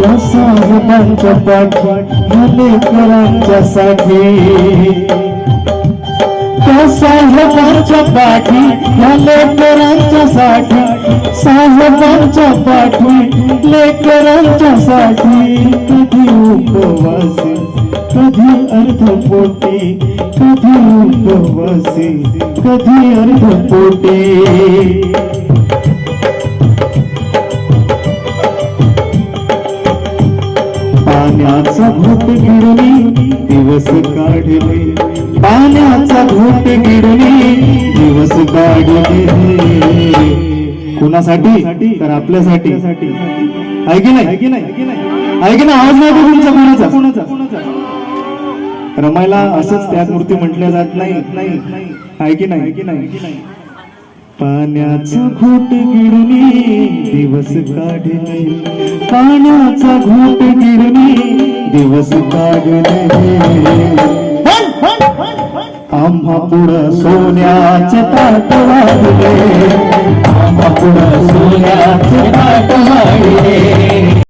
त्या पाठी लेकरांच्या साठी पाठी या लेकरांच्या साठी साहेबांच्या पाठी लेकरांच्या साठी कधी उपवासी कधी अर्धपोटी कधी उपवासी कधी अर्धपोटी पाण्याचा घोट गिरली दिवस काढले. पाण्याचा घोट गिरली दिवस काढले. कुणासाठी? तर आपल्यासाठी. आहे की नाही? आहे की नाही? आहे नाही आवाज नाही का तुमचा कोणाचा? रमायला असंच त्यात मूर्ती म्हटल्या जात नाही आहे की नाही. आहे की नाही? पाण्याचा घोट गिरणी दिवस काढले. पाण्याचा घोट गिरणी दिवस काढले. आम्हा पुढ सोन्याचे ताट वाढले. आम्हा पुढ सोन्याचे ताट वाढले.